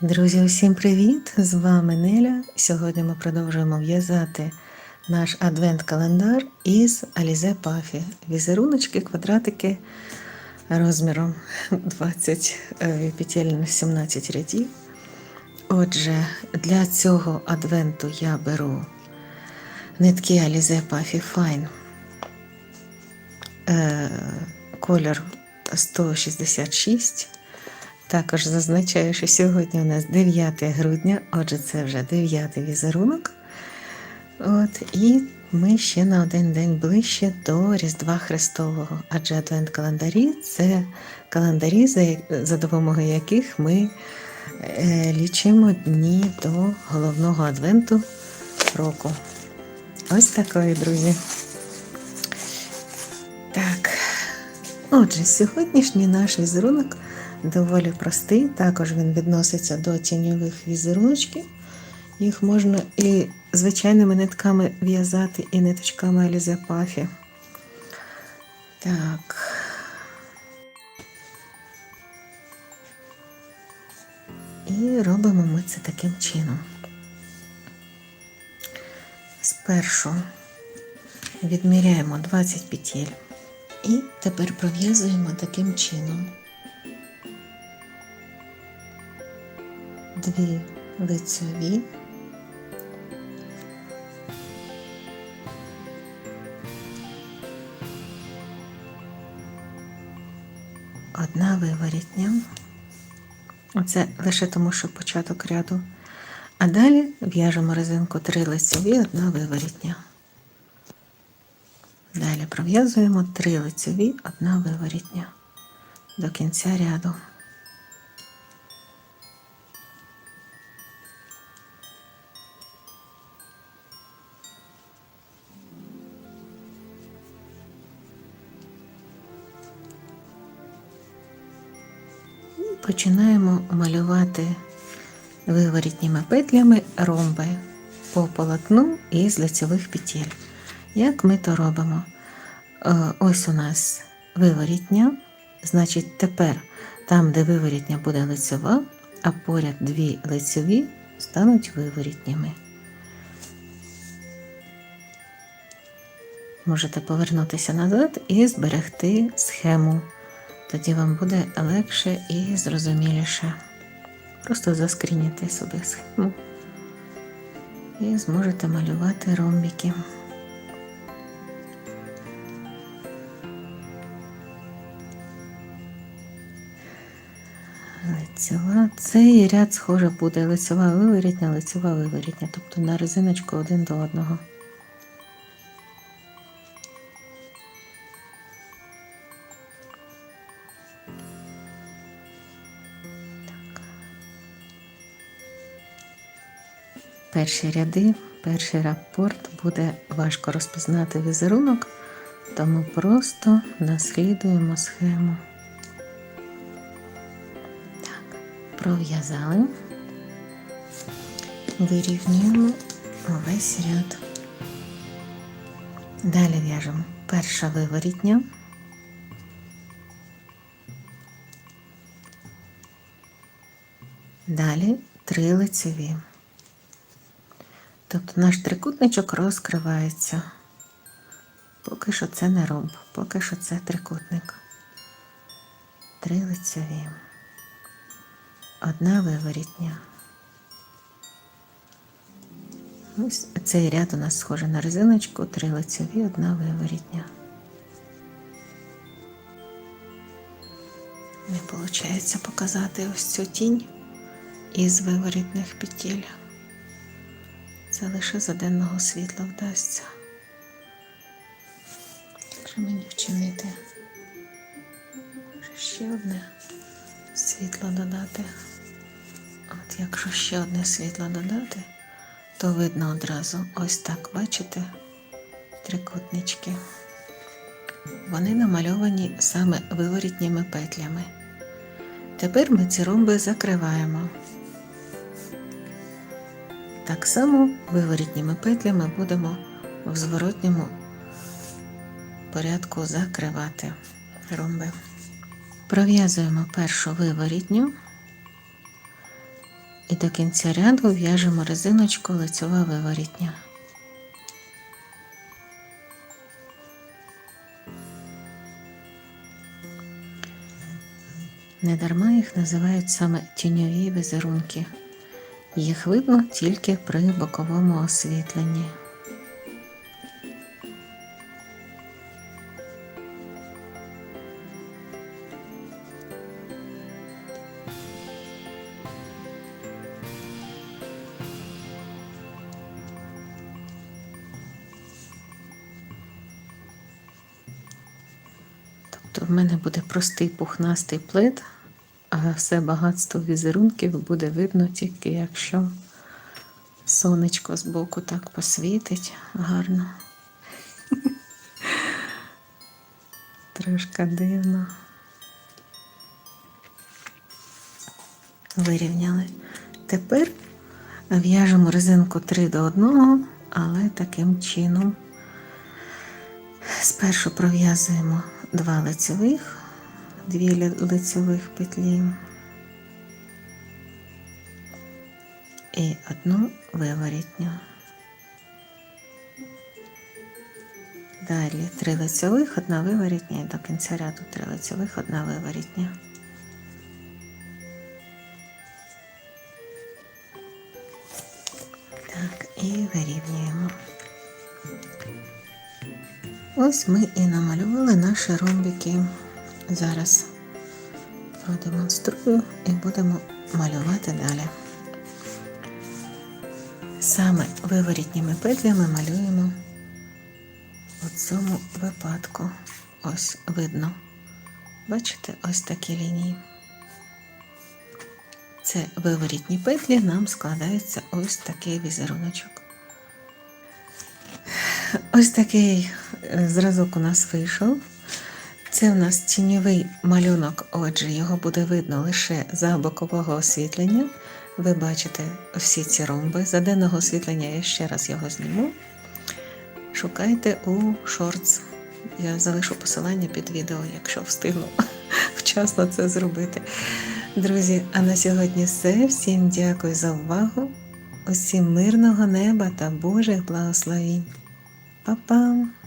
Друзі, усім привіт! З вами Неля. Сьогодні ми продовжуємо в'язати наш адвент-календар із Alize Puffy. Візеруночки, квадратики розміром 20 е, петель на 17 рядів. Отже, для цього адвенту я беру нитки Alize Puffy Fine. Е, Колір 166. Також зазначаю, що сьогодні у нас 9 грудня, отже, це вже 9 візерунок. От, І ми ще на один день ближче до Різдва Христового, адже адвент-календарі це календарі, за, допомогою яких ми е, лічимо дні до головного адвенту року. Ось такої, друзі. Так. Отже, сьогоднішній наш візерунок доволі простий. Також він відноситься до тіньових візеруночків. Їх можна і звичайними нитками в'язати, і ниточками Puffy. Так. І робимо ми це таким чином. Спершу відміряємо 20 петель. І тепер пров'язуємо таким чином. Дві лицеві, одна виворітня. Оце лише тому, що початок ряду. А далі в'яжемо резинку три лицеві, одна виворітня. Далі пров'язуємо три лицеві, одна виворітня до кінця ряду. Починаємо малювати виворітніми петлями ромби по полотну із лицевих петель. Як ми то робимо? Е, Ось у нас виворітня, значить, тепер там, де виворітня буде лицева, а поряд дві лицеві стануть виворітніми. Можете повернутися назад і зберегти схему. Тоді вам буде легше і зрозуміліше. Просто заскрініте собі схему і зможете малювати ромбики. Лицева. Цей ряд, схоже, буде лицева виворітня, лицева виворітня, тобто на резиночку один до одного. Перші ряди, перший рапорт буде важко розпізнати візерунок, тому просто наслідуємо схему. Так, пров'язали, вирівнюємо увесь ряд. Далі в'яжемо перша виворітня. Далі три лицеві. Тобто наш трикутничок розкривається. Поки що це не ромб, поки що це трикутник. Три лицеві. Одна виворітня. Ось цей ряд у нас схожий на резиночку, три лицеві, одна виворітня. Не виходить показати ось цю тінь із виворітних петель. Це лише за денного світла вдасться. Що мені вчинити? Ще одне світло додати. От якщо ще одне світло додати, то видно одразу ось так, бачите, трикутнички. Вони намальовані саме виворітніми петлями. Тепер ми ці ромби закриваємо. Так само виворітніми петлями будемо в зворотньому порядку закривати ромби. Пров'язуємо першу виворітню, І до кінця ряду в'яжемо резиночку лицьова виворітня. Недарма їх називають саме тіньові візерунки. Їх видно тільки при боковому освітленні. Тобто в мене буде простий пухнастий плит, а все багатство візерунків буде видно тільки якщо сонечко збоку так посвітить гарно. Трошки дивно. Вирівняли. Тепер в'яжемо резинку 3 до 1, але таким чином. Спершу пров'язуємо два лицевих, дві лицевих петлі і одну виворітню. Далі три лицевих, одна виворітня і до кінця ряду три лицевих, одна виворітня. Так, і вирівнюємо. Ось ми і намалювали наші ромбики. Зараз продемонструю і будемо малювати далі. Саме виворітніми петлями малюємо у цьому випадку. Ось видно. Бачите, ось такі лінії. Це виворітні петлі, нам складається ось такий візеруночок. Ось такий е, зразок у нас вийшов. Це у нас тіньовий малюнок, отже, його буде видно лише за бокового освітлення. Ви бачите всі ці ромби. За денного освітлення я ще раз його зніму. Шукайте у шортс. Я залишу посилання під відео, якщо встигну вчасно це зробити. Друзі, а на сьогодні все. Всім дякую за увагу. Усім мирного неба та Божих благословінь. Па-пам!